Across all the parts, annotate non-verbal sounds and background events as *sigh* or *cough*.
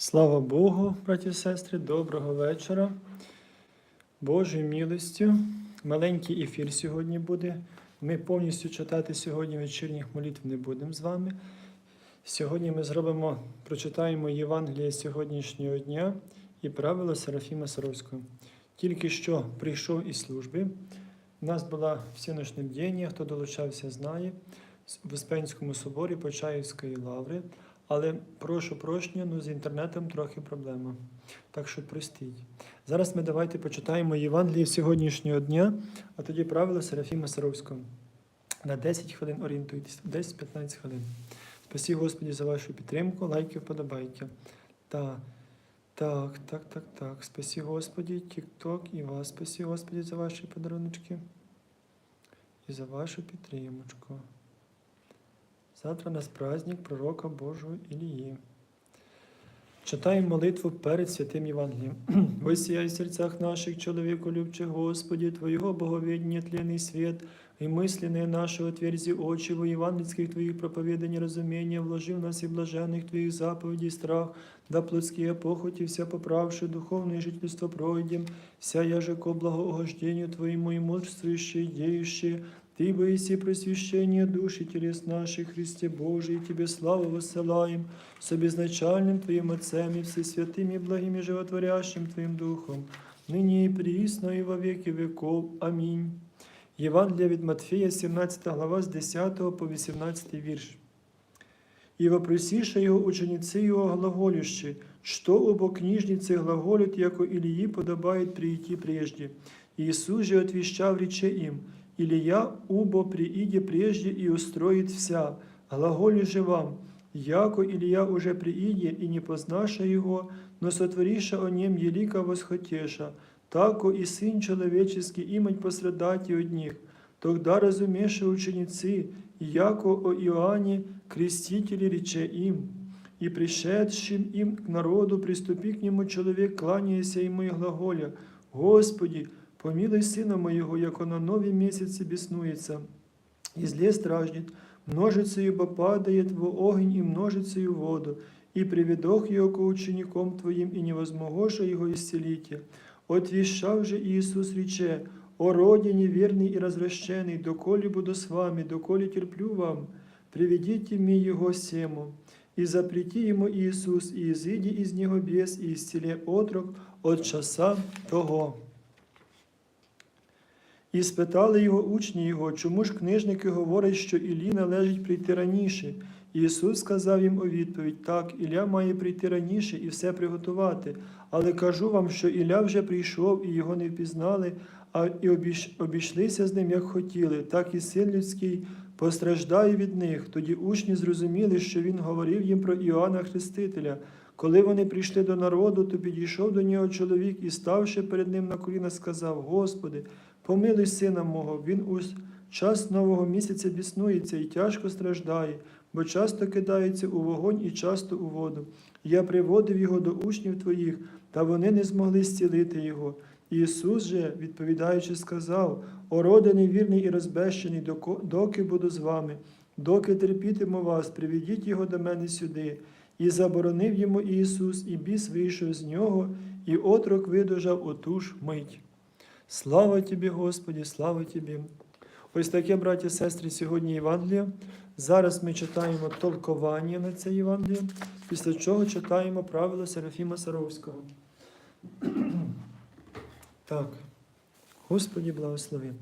Слава Богу, браті і сестри, доброго вечора. Божою милостю. Маленький ефір сьогодні буде. Ми повністю читати сьогодні вечірніх молитв не будемо з вами. Сьогодні ми зробимо, прочитаємо Євангеліє сьогоднішнього дня і правила Серафіма Саровського. Тільки що прийшов із служби. У нас була всіночне бдіння, хто долучався, знає, в Успенському соборі Почаївської лаври. Але прошу прощення, ну з інтернетом трохи проблема. Так що простіть. Зараз ми давайте почитаємо Євангеліє сьогоднішнього дня, а тоді правила Серафіма Саровського. На 10 хвилин орієнтуйтесь, 10-15 хвилин. Спасибо Господі за вашу підтримку, лайки, вподобайки. Так, так, так, так, так. Спасі Господі, Тік-Ток і вас. Спасі Господі за ваші подаруночки і за вашу підтримочку. Завтра у нас праздник пророка Божого Ілії. Читаємо молитву перед святим Євангелієм. Осіяй в серцях наших, чоловіку любчих Господі, Твоего боговедения тленный свет, и мысленные наши отверзи очи во евангельских Твоих проповеданий разумения, вложи в нас и блаженных Твоих заповедей страх, да плотские похоти вся поправши, духовное жительство пройдем, вся яже ко благоугождению Твоему и мудрствующие, деющие, Ты боиси просвещения души телес наших, Христе Божий, Тебе славу воссылаем, с обезначальным Твоим Отцем и всесвятым и благим и животворящим Твоим Духом, ныне и присно и во веки веков. Аминь. Євангелія від Матфея, 17 глава, з 10 по 18 вірш. И вопросиша его ученицы его глаголющие, что оба книжницы глаголют, яко Илии подобает прийти прежде. Иисус же отвещав рече им, Илия убо прииде прежде и устроит вся, глаголю же вам, яко Илия уже прииде и не познаша его, но сотвориша о нем елика восхотеша, тако и Сын Человеческий имать пострадати от них. Тогда разумеше ученицы, яко о Иоанне крестителе рече им, и пришедшим им к народу приступи к нему человек, кланяяся ему и глаголя, Господи, помилуй сына моего, яко на нові місяці біснується, і зле страждет, множицею падает в огонь и множицею в воду, и приведох его к ученикам Твоим, и невозмогоша его исцелите. Отвещав же Иисус рече, «О роде неверный и развращенный, доколе буду с вами, доколе терплю вам, приведите мне его сему». И запрети ему Иисус, и изыди из него бес, и исцеле отрок от часа того. І спитали його учні його, чому ж книжники говорять, що Іллі належить прийти раніше. Ісус сказав їм у відповідь: так, Ілля має прийти раніше і все приготувати. Але кажу вам, що Ілля вже прийшов і його не впізнали, а і обіш... обійшлися з ним, як хотіли, так і син людський постраждає від них. Тоді учні зрозуміли, що він говорив їм про Іоанна Хрестителя. Коли вони прийшли до народу, то підійшов до нього чоловік і, ставши перед ним на коліна, сказав: Господи, помилуй сина мого, він у час нового місяця біснується і тяжко страждає, бо часто кидається у вогонь і часто у воду. Я приводив його до учнів твоїх, та вони не змогли зцілити його. Ісус же, відповідаючи, сказав: О роде невірний і розбещений, доки буду з вами, доки терпітиму вас, приведіть його до мене сюди. І заборонив йому Ісус, і біс вийшов з нього, і отрок видужав у ту ж мить. Слава тобі, Господі, слава тобі. Ось таке, браті і сестри, сьогодні Євангелія. Зараз ми читаємо толкування на це Євангеліє, після чого читаємо правила Серафіма Саровського. *clears throat* Так, Господі благослови.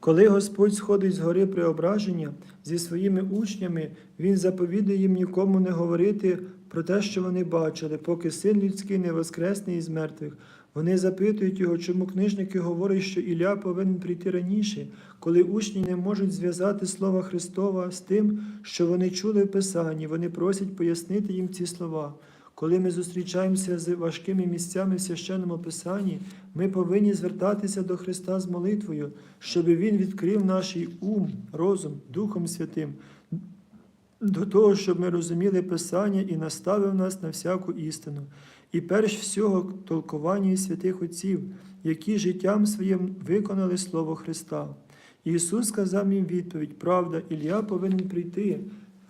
Коли Господь сходить з гори преображення зі своїми учнями, Він заповідує їм нікому не говорити про те, що вони бачили, поки син людський не воскресне із мертвих. Вони запитують його, чому книжники говорять, що Ілля повинен прийти раніше, коли учні не можуть зв'язати слова Христова з тим, що вони чули в Писанні. Вони просять пояснити їм ці слова. Коли ми зустрічаємося з важкими місцями в священному Писанні, ми повинні звертатися до Христа з молитвою, щоб Він відкрив наш ум, розум Духом Святим, до того, щоб ми розуміли Писання і наставив нас на всяку істину. І перш всього толкування святих Отців, які життям своїм виконали Слово Христа. Ісус сказав їм відповідь: Правда, Ілля повинен прийти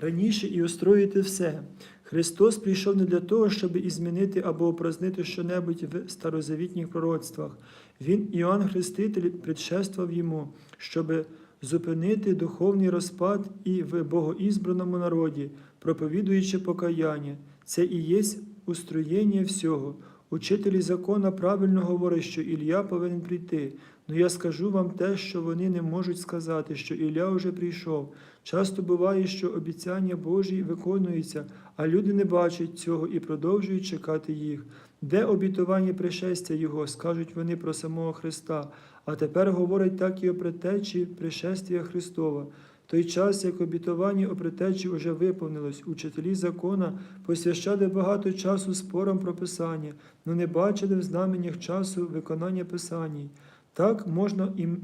раніше і устроїти все. Христос прийшов не для того, щоб ізмінити або опразнити щонебудь в старозавітніх пророцтвах. Він, Іоанн Хреститель, предшествував йому, щоб зупинити духовний розпад і в богоізбраному народі, проповідуючи покаяння. Це і є устроєння всього. Учителі закона правильно говорять, що Ілля повинен прийти. Ну я скажу вам те, що вони не можуть сказати, що Ілля вже прийшов. Часто буває, що обіцяння Божі виконуються, а люди не бачать цього і продовжують чекати їх. Де обітування пришестя Його, скажуть вони про самого Христа, а тепер говорять так і о притечі пришестя Христова. Той час, як обітування о притечі уже виповнилось, учителі закона посвящали багато часу спорам про Писання, но не бачили в знаменнях часу виконання Писаній. Так можна ім,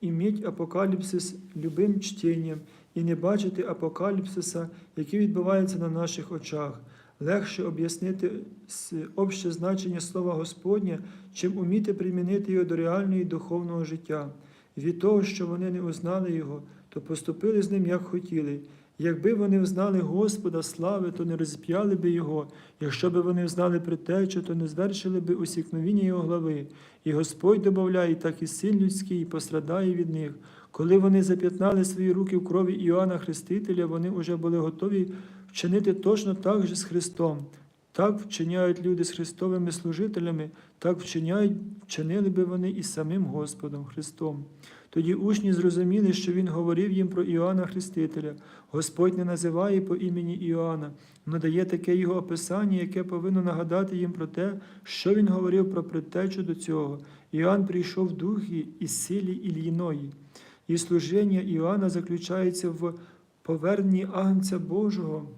іміть апокаліпсис любим чтенням і не бачити апокаліпсиса, який відбувається на наших очах. Легше об'яснити обще значення слова Господня, чим уміти примінити його до реального і духовного життя. Від того, що вони не узнали його, то поступили з ним, як хотіли. Якби вони взнали Господа слави, то не розп'яли би Його. Якщо би вони взнали притечу, то не звершили би усікновіння Його глави. І Господь добавляє, так і син людський і пострадає від них. Коли вони зап'ятнали свої руки в крові Іоанна Хрестителя, вони вже були готові вчинити точно так же з Христом. Так вчиняють люди з Христовими служителями, так вчиняють, вчинили би вони і самим Господом Христом. Тоді учні зрозуміли, що Він говорив їм про Іоанна Хрестителя. Господь не називає по імені Іоанна, але дає таке його описання, яке повинно нагадати їм про те, що він говорив про предтечу до цього. Іоанн прийшов в духі і силі Ільїної. І служіння Іоанна заключається в поверненні Агнця Божого,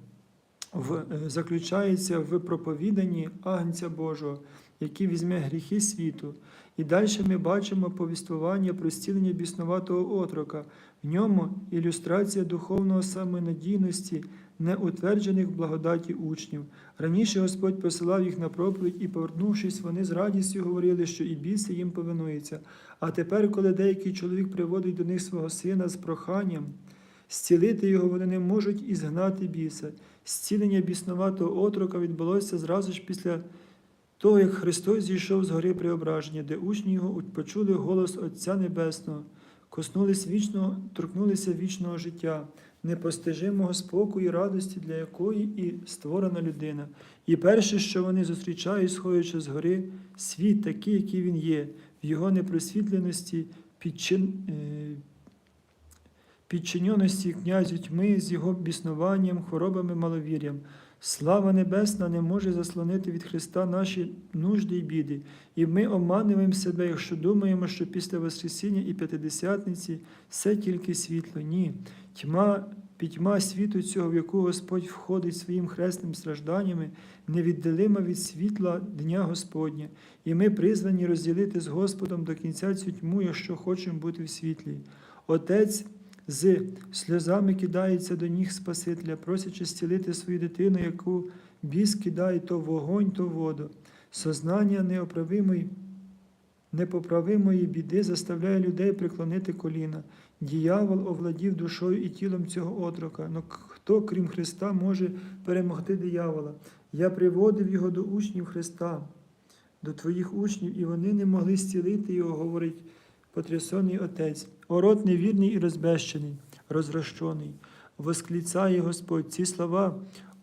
в, е, заключається в проповіданні Агнця Божого, який візьме гріхи світу. І далі ми бачимо повіствування про зцілення біснуватого отрока. В ньому ілюстрація духовного самонадійності неутверджених благодаті учнів. Раніше Господь посилав їх на проповідь, і, повернувшись, вони з радістю говорили, що і біси їм повинуються. А тепер, коли деякий чоловік приводить до них свого сина з проханням, зцілити його вони не можуть і згнати біса. Зцілення біснуватого отрока відбулося зразу ж після того, як Христос зійшов з гори преображення, де учні його почули голос Отця Небесного, коснулись вічного, торкнулися вічного життя, непостижимого спокою і радості, для якої і створена людина. І перше, що вони зустрічають, сходячи з гори, світ такий, який він є, в його непросвітленості, підчин, е, підчиненості князю тьми з його біснуванням, хворобами, маловір'ям. Слава Небесна не може заслонити від Христа наші нужди й біди, і ми омануємо себе, якщо думаємо, що після Воскресіння і П'ятидесятниці все тільки світло. Ні, тьма, пітьма світу цього, в яку Господь входить своїм хресним стражданнями, невіддалима від світла Дня Господня, і ми призвані розділити з Господом до кінця цю тьму, якщо хочемо бути в світлі. Отець з сльозами кидається до ніг Спасителя, просячи зцілити свою дитину, яку біс кидає то вогонь, то воду. Сознання неоправимої, непоправимої біди заставляє людей преклонити коліна. Діявол овладів душою і тілом цього отрока. Но хто, крім Христа, може перемогти диявола? Я приводив його до учнів Христа, до твоїх учнів, і вони не могли зцілити його, говорить потрясений отець. О невірний і розбещений, розрощений. Восклицає Господь ці слова,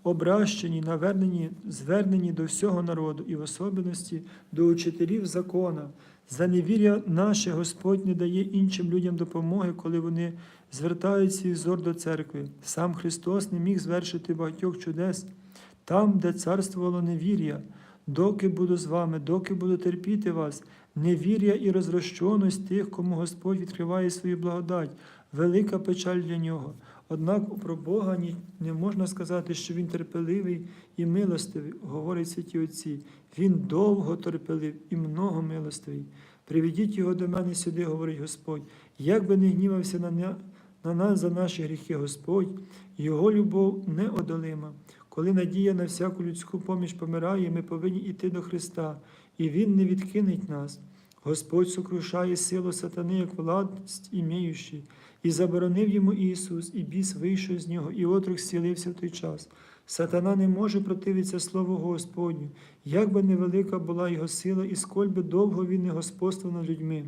обращені, навернені, звернені до всього народу і в особливості до учителів закона. За невір'я наше Господь не дає іншим людям допомоги, коли вони звертають свій взор до церкви. Сам Христос не міг звершити багатьох чудес там, де царствувало невір'я. Доки буду з вами, доки буду терпіти вас, невір'я і розрощеність тих, кому Господь відкриває свою благодать, велика печаль для нього. Однак про Бога не можна сказати, що Він терпеливий і милостивий, говорять святі Отці. Він довго терпелив і много милостивий. Приведіть його до мене сюди, говорить Господь. Як би не гнівався на, на нас за наші гріхи Господь, його любов неодолима. Коли надія на всяку людську поміч помирає, ми повинні йти до Христа, і Він не відкинеть нас. Господь сокрушає силу сатани, як владсть імеючий, і заборонив йому Ісус, і біс вийшов з нього, і отрок зцілився в той час. Сатана не може противитися Слову Господню, як би невелика була його сила, і сколь би довго він не господствував над людьми.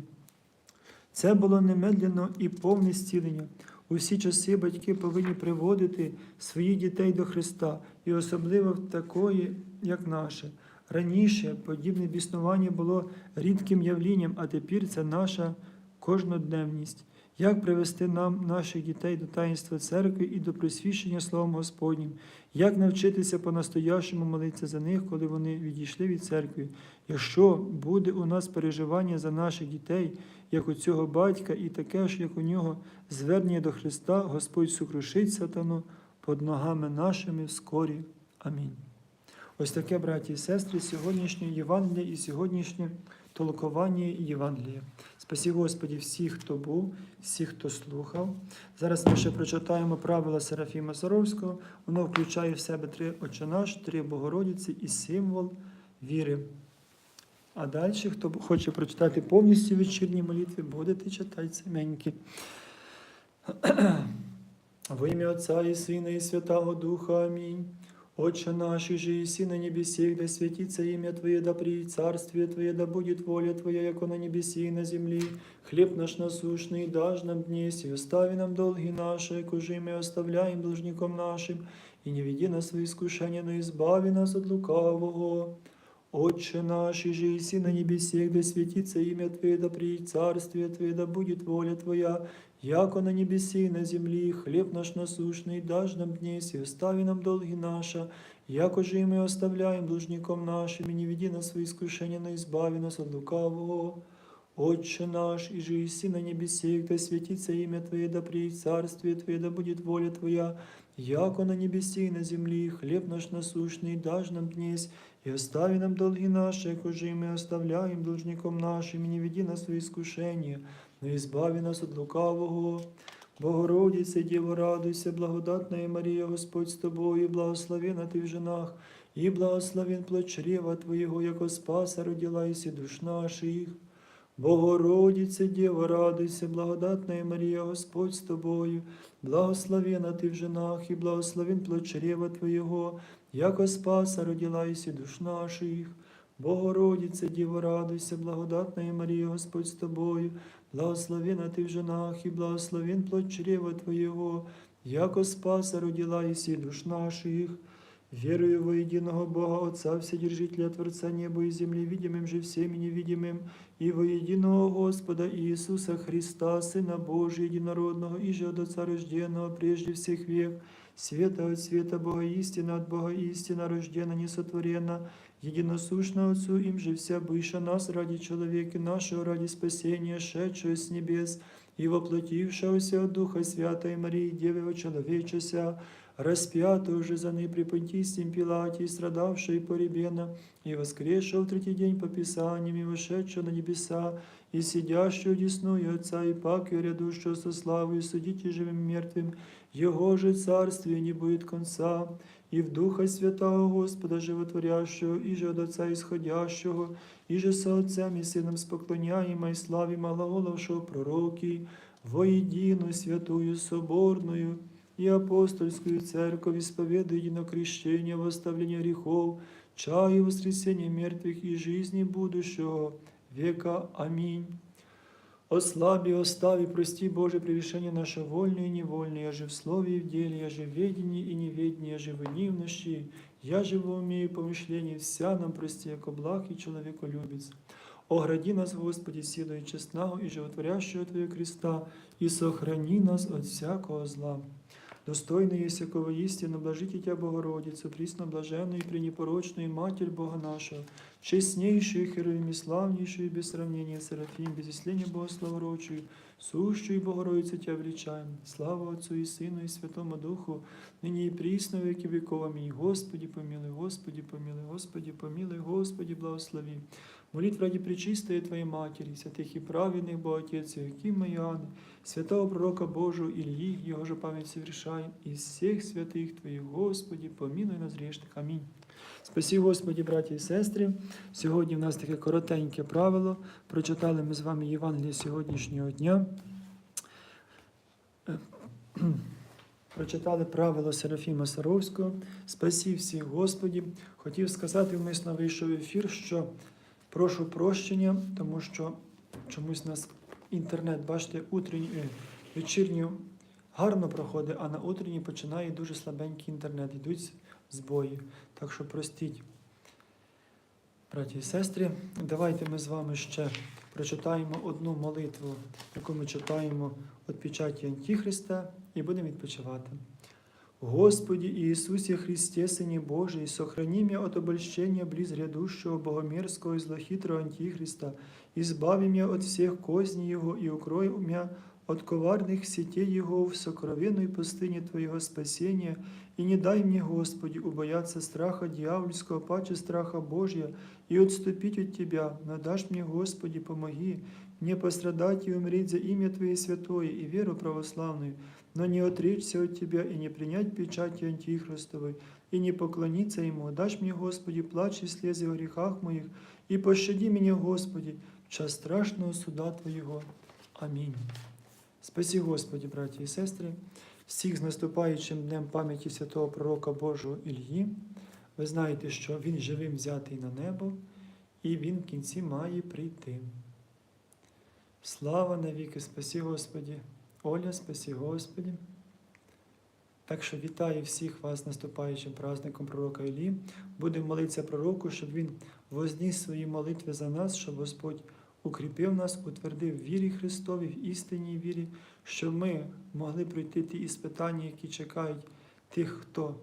Це було немедленно і повне зцілення. У всі часи батьки повинні приводити своїх дітей до Христа, і особливо в такої, як наше. Раніше подібне біснування було рідким явлінням, а тепер це наша кожнодневність. Як привести нам, наших дітей до таїнства церкви і до просвіщення Словом Господнім? Як навчитися по-настоящому молитися за них, коли вони відійшли від церкви? Якщо буде у нас переживання за наших дітей, як у цього батька, і таке ж, як у нього звернення до Христа, Господь сукрушить сатану під ногами нашими вскорі. Амінь. Ось таке, браті і сестри, сьогоднішнє Євангеліє і сьогоднішнє толкування Євангелія. Спасі Господі всіх, хто був, всіх, хто слухав. Зараз ми ще прочитаємо правила Серафіма Саровського. Воно включає в себе три «Отче наш, три Богородиці і символ віри. А далі, хто хоче прочитати повністю вечірні молитви, будете читати саменькі. *clears throat* Во ім'я Отця і Сина, і Святого Духа. Амінь. Отче наш, же еси на небесех, да святится имя Твое, да приедет царствие Твое, да будет воля Твоя, яко на небеси и на земли. Хлеб наш насущный дашь нам днесь, и остави нам долги наши, кужи мы оставляем должником нашим, и не веди нас в искушение, но избави нас от лукавого. Отче наш, и же еси на небесех, да святится имя Твое, да приедет царствие Твое, да будет воля Твоя, яко на небеси и на земли, хлеб наш насущный дашь нам днесь, и остави нам долги наши, яко же и мы оставляем должником нашим, и не веди нас в искушение, но избави нас от лукавого. Отче наш, и же еси на небесех, да святится имя Твое, да приедет царствие Твое, да будет воля Твоя, яко на небеси и на земли, хлеб наш насущный дашь нам днесь, и остави нам долги наши, яко же и мы оставляем должником нашим, и не веди нас в искушение, но избави нас от лукавого. Богородице, Діво, радуйся, благодатная Марія, Господь з тобою, благословена ти в женах, і благословен плод Твоєго, яко спаса родилась і душ наших. Богородице, Діво, радуйся, благодатная Марія, Господь з тобою, благословена ти в женах, і благословен плод Твоєго, яко спаса родилась і душ наших. Богородице, Діво, радуйся, благодатная Марія, Господь з тобою, благословена ти в женах, і благословен плод чрева Твоєго, яко спаса родила ісі душ наших. Верую во единого Бога Отца, Вседержителя Творца неба и земли, видимым же всем и невидимым, и во единого Господа Иисуса Христа, Сына Божия, единородного, и же от Отца рожденного прежде всех век, света от света Бога истина, от Бога истина, рождена, несотворена, единосущно Отцу, им же вся быша нас ради человека нашего, ради спасения, шедшего с небес, и воплотившегося от Духа Святой Марии, Девы человечеся, распятого же за ней при Понтийском Пилате, и страдавшего и поребена, и воскресшего в третий день по Писаниям, и вошедшего на небеса, и сидящего десную Отца, и пак и рядущего со славой, судите живым и мертвым, Его же царствие не будет конца, и в Духа Святого Господа Животворящего, и же от Отца исходящего, и же со Отцем и Сыном споклоняемо и славимо глаголовшего пророки, воедино святую соборную и апостольскую церковь, исповедуя единокрещение, восставление грехов, чаю воскресения мертвых и жизни будущего века. Аминь. Ослаби, остави, прости, Боже, прегрешение наше вольное и невольное, я же в слове и в деле, я же в ведении и неведении, я же в нивности, я же в уме и помышлении, вся нам прости, яко благ и человеку любится. Огради нас, Господи, силою честного и животворящего Твоего креста, и сохрани нас от всякого зла. Достойный есть всякого истину, блажите Тебя, Богородицу, присно блаженную и пренепорочную Матерь Бога нашего, честнейшую, херовим и славнейшую, без сравнения Серафим, без исления Богославорочию, сущую Богородицу Тебя величаем. Слава Отцу и Сыну и Святому Духу, ныне и присно во веки веков. Аминь. Господи, помилуй, Господи, помилуй, Господи, помилуй, Господи, благослови. Молитв ради пречистої Твоей Матери, святих и праведных Боготец, Яким Маяны, святого пророка Божию Ильи, Его же память совершаем, и всех святых Твоих, Господи, помилуй нас грешных. Амінь. Спасі, Господі, браті і сестри. Сьогодні в нас таке коротеньке правило. Прочитали ми з вами Євангеліє сьогоднішнього дня. *clears throat* прочитали правило Серафіма Саровського. Спасі всіх Господі. Хотів сказати, вмисно вийшов ефір, що прошу прощення, тому що чомусь нас інтернет, бачите, утренній, е, вечірній гарно проходить, а на утренній починає дуже слабенький інтернет, йдуть збої. Так що простіть, браті і сестри, давайте ми з вами ще прочитаємо одну молитву, яку ми читаємо від печаті Антихриста, і будемо відпочивати. Господи Иисусе Христе, Сыне Божий, сохрани меня от обольщения близ грядущего богомерзкого и злохитрого Антихриста, избави меня от всех козней Его и укрой меня от коварных сетей Его в сокровенной пустыне Твоего спасения, и не дай мне, Господи, убояться страха дьявольского, паче страха Божия, и отступить от Тебя, но дашь мне, Господи, помоги, мне пострадать и умереть за имя Твое святое и веру православную, но не отречься от Тебя и не принять печати Антихристовой, и не поклониться Ему. Дашь мне, Господи, плач и слезы о грехах моих, и пощади меня, Господи, в час страшного суда Твоего. Амінь. Спасі, Господі, браті і сестри, всіх з наступаючим днем пам'яті святого пророка Божого Ільї. Ви знаєте, що він живим взятий на небо, і він в кінці має прийти. Слава навіки, спасі Господі, Оля, спасі Господі. Так що вітаю всіх вас наступаючим праздником пророка Іллі. Будемо молитися пророку, щоб він возніс свої молитви за нас, щоб Господь укріпив нас, утвердив вірі Христовій, в істинній вірі, щоб ми могли пройти ті іспитання, які чекають тих, хто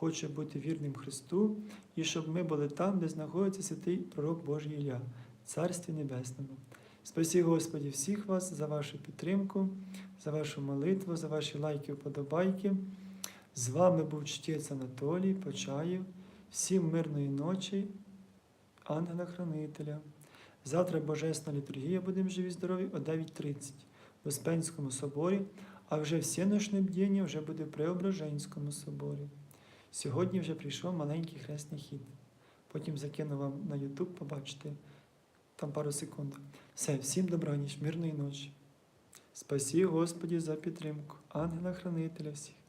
хоче бути вірним Христу, і щоб ми були там, де знаходиться святий пророк Божий Ілля, Царстві Небесному. Спасі Господі всіх вас за вашу підтримку, за вашу молитву, за ваші лайки, вподобайки. З вами був чтець Анатолій Почаєв. Всім мирної ночі, ангела-хранителя. Завтра Божесна літургія будемо живі здорові о 9.30 в Успенському соборі, а вже всеношне бдіння вже буде в Преображенському соборі. Сьогодні вже прийшов маленький хресний хід. Потім закину вам на YouTube, побачите там пару секунд. Все, всім добраніч, мирної ночі. Спасі Господі за підтримку, ангела-хранителя всіх.